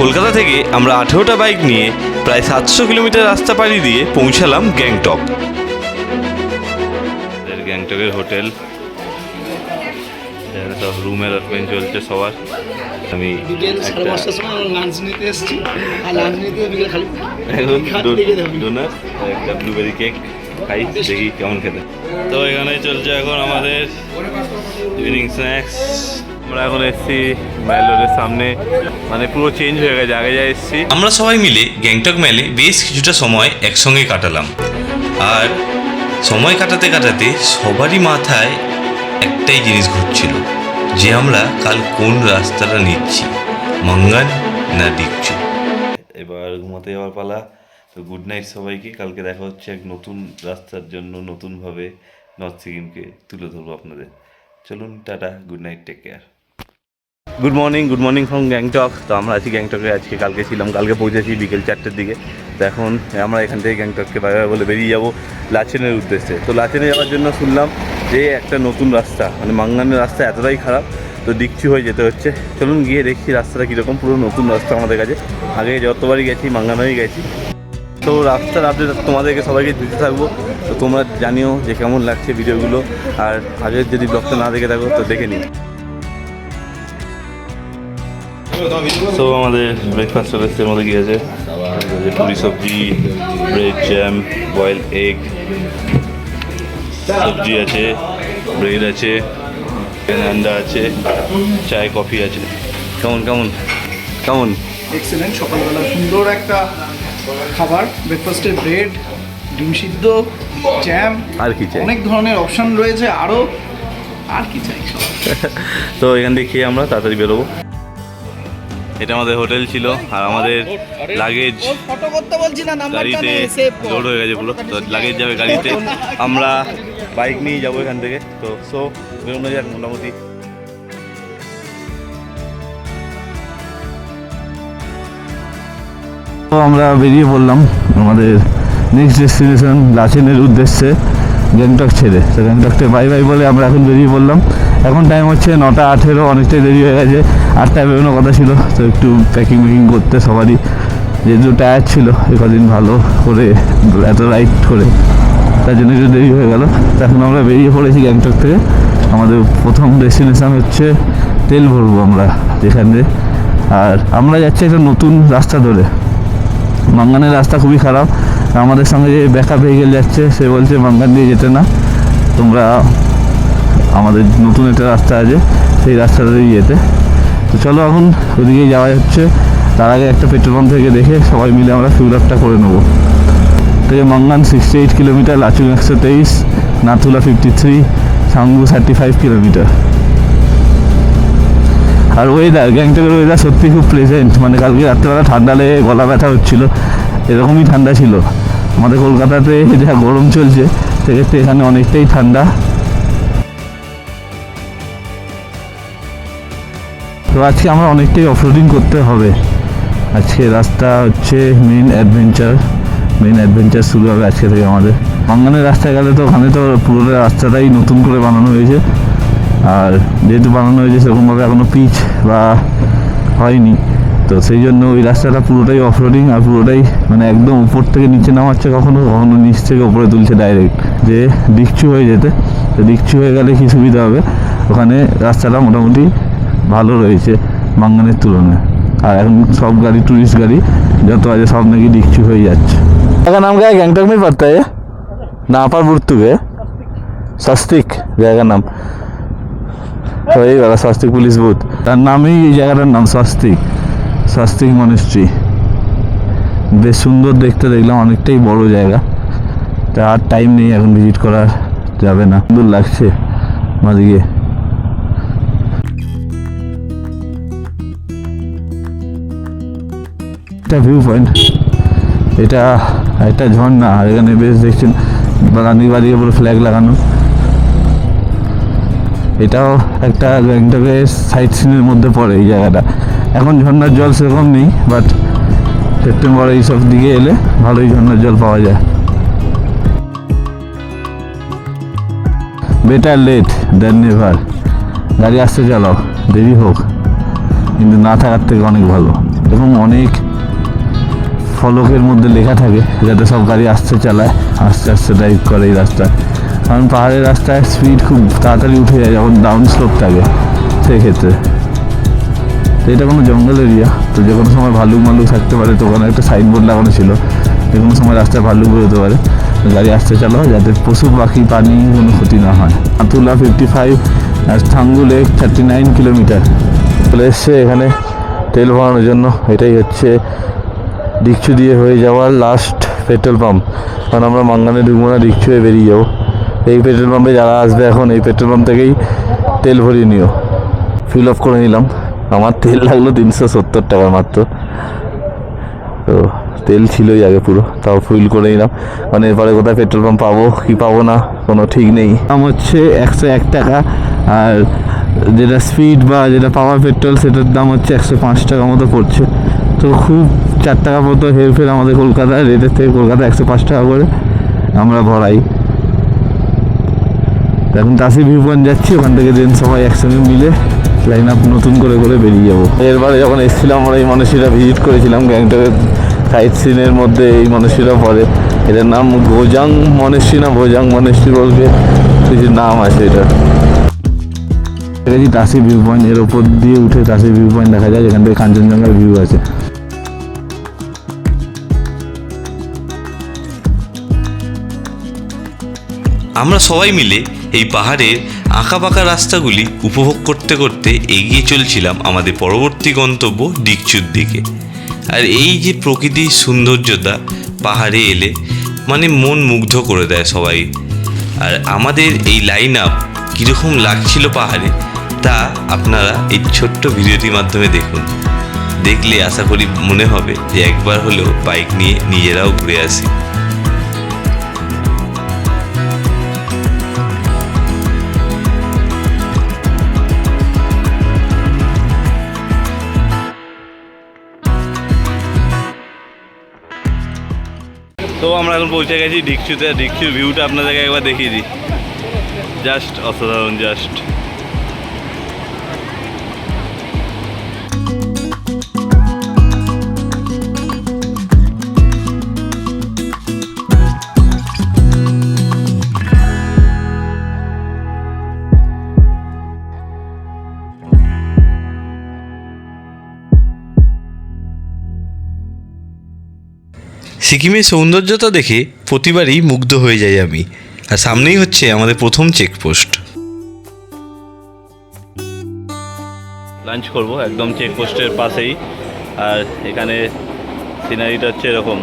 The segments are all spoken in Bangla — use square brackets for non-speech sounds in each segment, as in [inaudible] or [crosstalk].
কলকাতা থেকে আমরা আঠেরোটা বাইক নিয়ে প্রায় সাতশো কিলোমিটার রাস্তা পাড়ি দিয়ে পৌঁছালাম গ্যাংটক। গ্যাংটকের হোটেল। সব রুমের অ্যারেঞ্জ চলছে সবার। আমি। ডোনাট একটা ব্লুবেরি কেক খাই দেখি কেমন খেতে। তো এখানে চলছে এখন আমাদের ইভিনিং স্ন্যাক্স আমরা এখন এসেছি ম্যালোরের সামনে। মানে পুরো চেঞ্জ হয়ে গেছে, আগে যা এসেছি। আমরা সবাই মিলে গ্যাংটক মেলে বেশ কিছুটা সময় একসঙ্গে কাটালাম। আর সময় কাটাতে কাটাতে সবারই মাথায় একটাই জিনিস ঘুরছিল, যে আমরা কাল কোন রাস্তাটা নিচ্ছি, মঙ্গান না ডিকচু। এবার ঘুমাতে যাওয়ার পালা। তো গুড নাইট সবাইকে, কালকে দেখা হচ্ছে এক নতুন রাস্তার জন্য নতুনভাবে নর্থ সিকিমকে তুলে ধরবো আপনাদের। চলুন, tata good night take care good morning good morning from Gangtok তো আমরা আছি গ্যাংটকে আজকে কালকে ছিলাম, কালকে পৌঁছেছি বিকেল চারটের দিকে। তো এখন আমরা এখান থেকে গ্যাংটককে বাই বাই বলে বেরিয়ে যাব লাচেনের উদ্দেশ্যে। তো লাচেনে যাওয়ার জন্য শুনলাম যে একটা নতুন রাস্তা মানে মাঙ্গানের রাস্তা এতটাই খারাপ, তো দিকচু হয়ে যেতে হচ্ছে। চলুন গিয়ে দেখছি রাস্তাটা কীরকম, পুরো নতুন রাস্তা আমাদের কাছে। আগে যতবারই গেছি মাঙ্গানোই গেছি। তো রাস্তার আপডেট তোমাদেরকে সবাইকে দিতে থাকব। তো তোমরা জানিও যে কেমন লাগছে ভিডিওগুলো। আর আগের যদি ব্লগটা না দেখে থাকো, তো দেখে নিও। তো আমাদের ব্রেকফাস্ট রেস্টের মধ্যে কী আছে পুরি সবজি ব্রেড জ্যাম বয়েল এগ সবজি আছে ব্রেড আছে আন্ডা আছে চায় কফি আছে। কেমন কেমন? কেমন? এক্সেলেন্ট সকালবেলা সুন্দর একটা খাবার ব্রেকফাস্টে ব্রেড ডিম সিদ্ধ জ্যাম আর কি চাই? অনেক ধরনের অপশন রয়েছে আরও আর কি চাই? সব [laughs] তো এখান থেকে খেয়ে আমরা তাড়াতাড়ি বেরোবো। এটা আমাদের হোটেল ছিল আর আমাদের লাগেজ গাড়িতে লোড হয়ে গেছে পুরো। তো লাগেজ যাবে গাড়িতে। আমরা বাইক নিয়ে যাব এখান থেকে। তো সো বেরোনো যাক মোটামুটি। তো আমরা বেরিয়ে পড়লাম আমাদের নেক্সট ডেস্টিনেশন লাচেনের উদ্দেশ্যে। গ্যাংটক ছেড়ে। তো গ্যাংটকতে বাই বাই বলে আমরা এখন বেরিয়ে পড়লাম। এখন টাইম হচ্ছে নটা আঠেরো, অনেকটাই দেরি হয়ে গেছে। আটটায় বেরোনোর কথা ছিল, তো একটু প্যাকিং ম্যাকিং করতে সবারই যেহেতু টায়ার ছিল কদিন ভালো করে, এত রাইড করে, তার জন্য একটু দেরি হয়ে গেল। এখন আমরা বেরিয়ে পড়েছি গ্যাংটক থেকে। আমাদের প্রথম ডেস্টিনেশন হচ্ছে তেল ভরবো আমরা, যেখানে আর আমরা যাচ্ছি একটা নতুন রাস্তা ধরে। মাঙ্গানের রাস্তা খুবই খারাপ। আমাদের সঙ্গে যে ব্যাকআপ ভেহিকেল যাচ্ছে, সে বলছে মাঙ্গান দিয়ে যেতে না। তোমরা আমাদের নতুন একটা রাস্তা আছে, সেই রাস্তাটা দিয়ে যেতে। তো চলো এখন ওদিকেই যাওয়া হচ্ছে। তার আগে একটা পেট্রোল পাম্প থেকে দেখে সবাই মিলে আমরা ফিউল আপটা করে নেব। থেকে Mangan sixty eight kilometre Lachung একশো তেইশ, Nathula fifty three Changu thirty five kilometre আর ওয়েদার গ্যাংটকের ওয়েদার সত্যি খুব প্লেজেন্ট মানে কালকে রাত্রেবেলা ঠান্ডা লেগে গলা ব্যথা হচ্ছিল, এরকমই ঠান্ডা ছিল। আমাদের কলকাতাতে যা গরম চলছে, সেক্ষেত্রে এখানে অনেকটাই ঠান্ডা। তো আজকে আমরা অনেকটাই অফরোডিং করতে হবে। আজকে রাস্তা হচ্ছে মেন অ্যাডভেঞ্চার মেন অ্যাডভেঞ্চার শুরু হবে আজকে থেকে আমাদের। বাঙ্গানের রাস্তায় গেলে তো ওখানে তো পুরো রাস্তাটাই নতুন করে বানানো হয়েছে। আর যেহেতু বানানো হয়েছে, সেরকমভাবে এখনও পিচ বা হয়নি। তো সেই জন্য ওই রাস্তাটা পুরোটাই অফ রোডিং আর পুরোটাই মানে একদম উপর থেকে নিচে নামাচ্ছে কখনো কখনো নিচ থেকে উপরে তুলছে ডাইরেক্ট যে ডিকচু হয়ে যেতে। তো ডিকচু হয়ে গেলে কী সুবিধা হবে? ওখানে রাস্তাটা মোটামুটি ভালো রয়েছে বাঙ্গানের তুলনায়। আর এখন সব গাড়ি টুরিস্ট গাড়ি যত আছে সব নাকি ডিকচু হয়ে যাচ্ছে। এখন আমাকে গ্যাংটক নেই পারতে না আপার বুড়তুবে স্বাস্তিক জায়গার নাম। তো এই স্বাস্তিক পুলিশ বুথ। তার নামেই এই জায়গাটার নাম স্বাস্তিক। স্বস্তিক মনিস্ট্রি বেশ সুন্দর দেখতে দেখলাম, অনেকটাই বড় জায়গা। তা আর টাইম নেই এখন ভিজিট করা যাবে না। সুন্দর লাগছে আমাদিকে এটা ভিউ পয়েন্ট এটা একটা ঝর্ণা, আর এখানে বেশ দেখছেন, বাগানি বাড়ির উপরে ফ্ল্যাগ লাগানো। এটাও একটা গ্যাংটকের সাইট সিনের মধ্যে পড়ে এই জায়গাটা। এখন ঝর্ণার জল সেরকম নেই বাট সেপ্টেম্বর এইসব দিকে এলে ভালোই ঝর্ণার জল পাওয়া যায়। বেটার লেট দেন নেভার গাড়ি আসতে চালাও দেরি হোক। কিন্তু না থাকার থেকে অনেক ভালো। এবং অনেক ফলকের মধ্যে লেখা থাকে, যাতে সব গাড়ি আসতে চালায়, আস্তে আস্তে ড্রাইভ করে এই রাস্তায়। কারণ পাহাড়ের রাস্তায় স্পিড খুব তাড়াতাড়ি উঠে যায় যখন ডাউন স্লোপ থাকে সেক্ষেত্রে তো এটা কোনো জঙ্গল এরিয়া তো যে কোনো সময় ভালুক মালুক থাকতে পারে, তো ওখানে একটা সাইনবোর্ড লাগানো ছিল। যে কোনো সময় রাস্তায় ভালুক বেরোতে পারে। গাড়ি আসতে চালাও, যাতে পশু, পাখি পানি কোনো ক্ষতি না হয়। আতুলা ফিফটি ফাইভ আর Changu lake thirty nine kilometre চলে এসছে এখানে তেল ভরানোর জন্য। এটাই হচ্ছে ডিকচু দিয়ে হয়ে যাওয়ার লাস্ট পেট্রোল পাম্প কারণ আমরা মাঙ্গানে ঢুকবো না ডিকচু হয়ে বেরিয়ে যাব। এই পেট্রোল পাম্পে যারা আসবে এখন, এই পেট্রোল পাম্প থেকেই তেল ভরিয়ে নিও। ফিল অফ করে নিলাম। আমার তেল লাগল তিনশো সত্তর টাকা মাত্র। তো, তেল ছিলই আগে পুরো, তাও ফুল করে নিলাম। কারণ এরপরে কোথায় পেট্রোল পাম্প পাবো, কি পাবো না, কোনো ঠিক নেই। দাম হচ্ছে একশো এক টাকা, আর যেটা স্পিড বা যেটা পাওয়ার পেট্রোল সেটার দাম হচ্ছে একশো পাঁচ টাকা মতো পড়ছে। তো খুব চার টাকা মতো হেরফের আমাদের কলকাতায়, রেটের থেকে কলকাতা একশো পাঁচ টাকা করে আমরা ভরাই। এখন তাসি ভিউ পয়েন্ট যাচ্ছি, ওখান থেকে দেন সবাই একসঙ্গে মিলে লাইন আপ নতুন করে করে বেরিয়ে যাব। এরবারে যখন এসেছিলাম, আমরা এই মানুষেরা ভিজিট করেছিলাম, গ্যাংটকের সাইট সিনের মধ্যে এই মানুষেরা পড়ে। এটার নাম গোজাং মনেশ্রী না ভোজাং মনেশ্রী বলতে কিছু নাম আছে এটার দেখেছি তাসি ভিউ পয়েন্ট এর ওপর দিয়ে উঠে তাসি ভিউ পয়েন্ট দেখা যায়, যেখান থেকে কাঞ্চনজঙ্ঘার ভিউ আছে। আমরা সবাই মিলে এই পাহাড়ের আঁকাবাঁকা রাস্তাগুলি উপভোগ করতে করতে এগিয়ে চলছিলাম আমাদের পরবর্তী গন্তব্য ডিকচুর দিকে। আর এই যে প্রকৃতির সৌন্দর্যতা পাহাড়ে এলে মানে মন মুগ্ধ করে দেয় সবাই। আর আমাদের এই লাইন আপ কীরকম লাগছিল পাহাড়ে, তা আপনারা এই ছোট্ট ভিডিওটির মাধ্যমে দেখুন। দেখলে আশা করি মনে হবে যে একবার হলেও বাইক নিয়ে নিজেরাও ঘুরে আসি। তো আমরা এখন পৌঁছে গেছি ডিকচুতে ডিকচুর ভিউটা আপনাদেরকে একবার দেখিয়ে দিই। জাস্ট অসাধারণ জাস্ট সিকিমের সৌন্দর্যতা দেখে প্রতিবারই মুগ্ধ হয়ে যাই আমি। আর সামনেই হচ্ছে আমাদের প্রথম চেকপোস্ট। লাঞ্চ করব একদম চেকপোস্টের পাশেই। আর এখানে সিনারিটা হচ্ছে এরকম।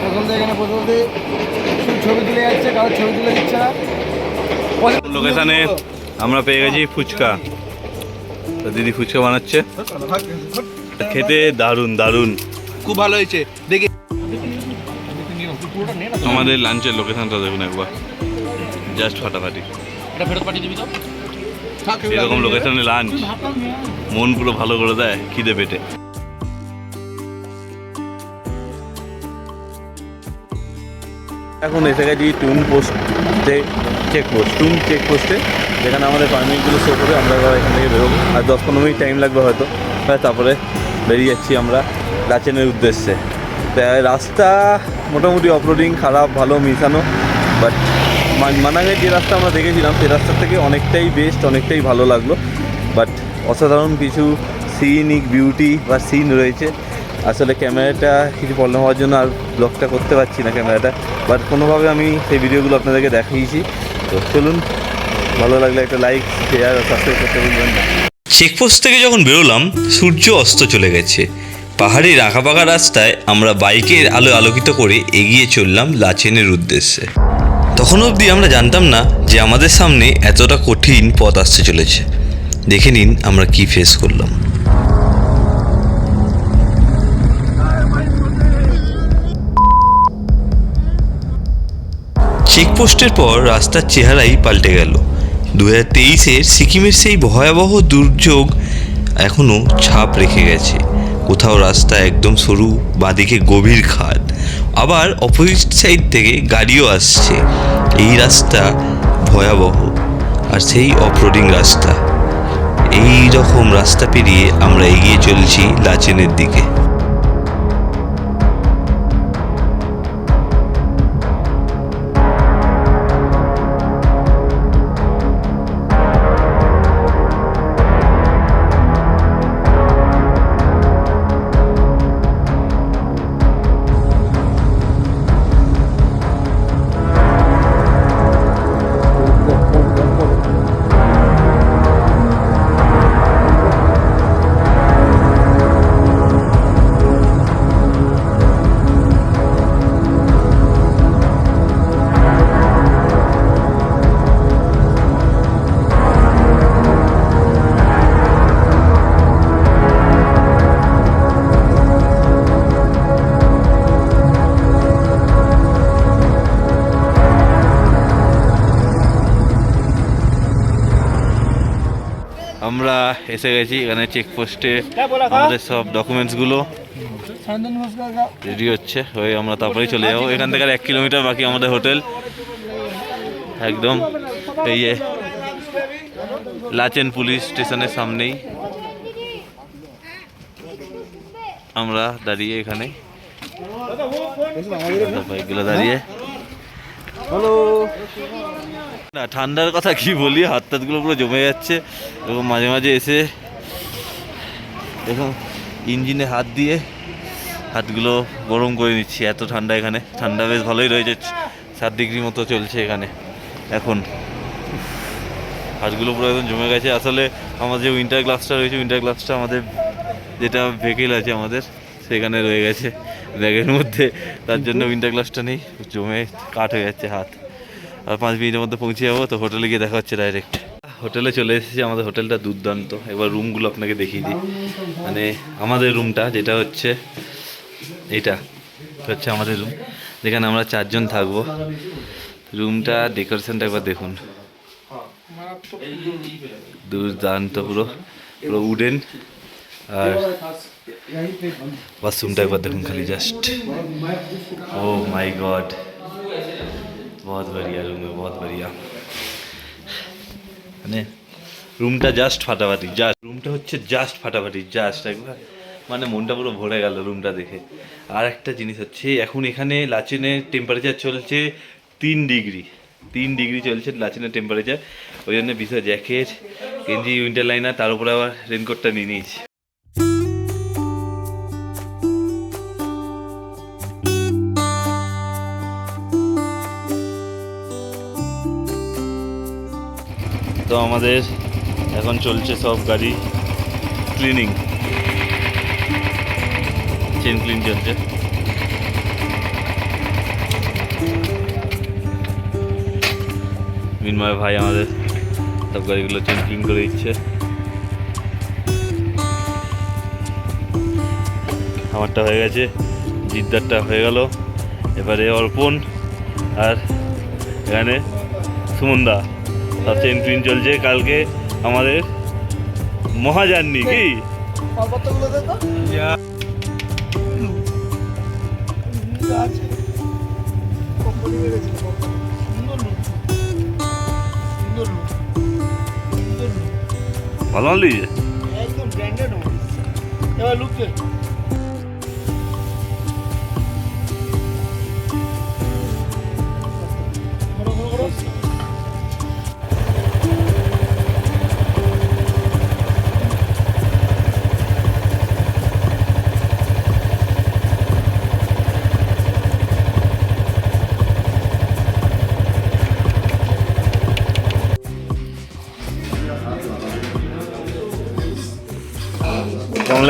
প্রথম এখানে প্রথমতে ছবি তুলে যাচ্ছে কারোর ছবি তুলে দিচ্ছে না। লোকেশানে আমরা পেয়ে গেছি ফুচকা। তো দিদি ফুচকা বানাচ্ছে। খেতে দারুণ দারুণ। খুব ভালো হয়েছে। দেখি। আমাদের লাঞ্চের লোকেশনটা দেখুন একবার। জাস্ট ফাটাফাটি। এটা ফেরত পাঠিয়ে দিবি তো? এরকম লোকেশনে লাঞ্চ মন পুরো ভালো করে দেয় খিদে পেটে। এখন এসে গেছি টুন পোস্টে চেক পোস্ট টুন চেক পোস্টে যেখানে আমাদের পারমিটগুলো শো করে আমরা এবার এখান থেকে বেরোবো। আর দশ পনেরো মিনিট টাইম লাগবে হয়তো। তারপরে বেরিয়ে যাচ্ছি আমরা। লাচেনের উদ্দেশ্যে। রাস্তা মোটামুটি অফরোডিং খারাপ, ভালো, মিশানো বাট মানাঙের যে রাস্তা আমরা দেখেছিলাম, সেই রাস্তার থেকে অনেকটাই বেস্ট অনেকটাই ভালো লাগল। বাট অসাধারণ কিছু সিনিক বিউটি বা সিন রয়েছে। আসলে ক্যামেরাটা কিছু প্রবলেম হওয়ার জন্য আর ব্লগটা করতে পারছি না ক্যামেরাটা বাট কোনোভাবে আমি সেই ভিডিওগুলো আপনাদেরকে দেখিয়েছি। তো চলুন, ভালো লাগলে একটা লাইক শেয়ার সাবস্ক্রাইব করতে ভুলবেন না। চেকপোস্ট থেকে যখন বেরোলাম, সূর্য অস্ত চলে গেছে। পাহাড়ের আঁকাবাঁকা রাস্তায় আমরা বাইকের আলো আলোকিত করে এগিয়ে চললাম লাচেনের উদ্দেশ্যে। তখন অবধি আমরা জানতাম না যে আমাদের সামনে এতটা কঠিন পথ আসতে চলেছে। দেখে নিন আমরা কি ফেস করলাম। চেকপোস্টের পর রাস্তার চেহারাই পাল্টে গেল। দু হাজার তেইশের সিকিমের সেই ভয়াবহ দুর্যোগ এখনও ছাপ রেখে গেছে। কোথাও রাস্তা একদম সরু, বাঁদিকে গভীর খাদ। আবার অপোজিট সাইড থেকে গাড়িও আসছে। এই রাস্তা ভয়াবহ, আর সেই অফরোডিং রাস্তা। এই এই রকম রাস্তা পেরিয়ে আমরা এগিয়ে চলছি লাচেনের দিকে। আমরা এসে গেছি এখানে চেকপোস্টে আমাদের সব ডকুমেন্টসগুলো রেডি হচ্ছে হয়ে আমরা তারপরেই চলে যাব। এখান থেকে আর এক কিলোমিটার বাকি আমাদের হোটেল একদম এই যে লাচেন পুলিশ স্টেশনের সামনেই। আমরা দাঁড়িয়ে এখানে। বাইকগুলো দাঁড়িয়ে। না, ঠান্ডার কথা কি বলি, হাত টাতগুলো পুরো জমে যাচ্ছে। এবং মাঝে মাঝে এসে দেখুন, ইঞ্জিনে হাত দিয়ে হাতগুলো গরম করে নিচ্ছি, এত ঠান্ডা এখানে। ঠান্ডা বেশ ভালোই রয়েছে সাত ডিগ্রি মতো চলছে এখানে। এখন হাতগুলো পুরো একদম জমে গেছে। আসলে আমাদের যে উইন্টার গ্লাসটা রয়েছে উইন্টার গ্লাসটা আমাদের যেটা ভেহিকেল আছে আমাদের, সেখানে রয়ে গেছে। ব্যাগের মধ্যে, তার জন্য উইন্টার গ্লাসটা নেই, জমে কাঠ হয়ে যাচ্ছে হাত। আর পাঁচ মিনিটের মধ্যে পৌঁছে যাব, তো হোটেলে গিয়ে দেখা হচ্ছে ডাইরেক্ট হোটেলে চলে এসেছি, আমাদের হোটেলটা দুর্দান্ত। এবার রুমগুলো আপনাকে দেখিয়ে দিই। মানে আমাদের রুমটা, যেটা হচ্ছে এটা হচ্ছে আমাদের রুম। যেখানে আমরা চারজন থাকব। রুমটা, ডেকোরেশনটা একবার দেখুন। দুর্দান্ত পুরো পুরো উডেন আর বাথরুমটা একবার দেখুন খালি জাস্ট ও মাই গড बहुत बढ़िया रूम है बहुत बढ़िया মানে রুমটা জাস্ট ফাটাফাটি জাস্ট রুমটা হচ্ছে জাস্ট ফাটাফাটি জাস্ট একবার মানে মনটা পুরো ভরে গেল রুমটা দেখে আর একটা জিনিস হচ্ছে এখন এখানে লাচেনের টেম্পারেচার চলছে তিন ডিগ্রি তিন ডিগ্রি চলছে লাচেনের টেম্পারেচার ওই জন্য বিষয় জ্যাকেট গেঞ্জি উইন্টার লাইনার তার উপরে আবার রেনকোটটা নিয়ে নিয়েছি আমাদের এখন চলছে সব গাড়ি ক্লিনিং চেন ক্লিন চলছে। মিনময় ভাই আমাদের সব গাড়িগুলো চেন ক্লিন করে দিচ্ছে। আমারটা হয়ে গেছে, জিদ্দারটা হয়ে গেল। এবারে অর্পণ আর এখানে সুমনদা। চেন ক্লিন চলছে কালকে আমাদের মহাজার্নি কি? ভালো দিয়েছে একদম ব্র্যান্ডেড এবার লুক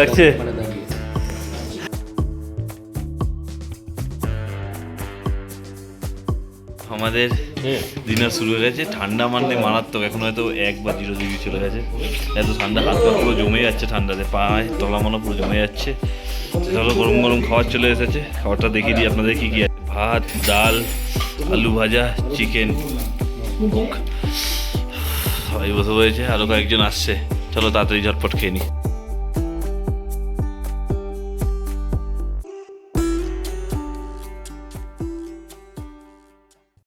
লাগছে? আমাদের ডিনার শুরু হয়ে গেছে। ঠান্ডা মানে মারাত্মক। এখন হয়তো এক বা জিরো ডিগ্রি চলে গেছে। এত ঠান্ডা হাত পা পুরো জমে যাচ্ছে ঠান্ডাতে। পায়ে তলা মনে পুরো জমে যাচ্ছে। চলো গরম গরম খাবার চলে এসেছে। খাবারটা দেখিয়ে দিই আপনাদের কি কি আছে? ভাত ডাল আলু ভাজা চিকেন সবাই বসে রয়েছে আরও কয়েকজন আসছে। চলো তাড়াতাড়ি ঝটপট খেয়ে নিই।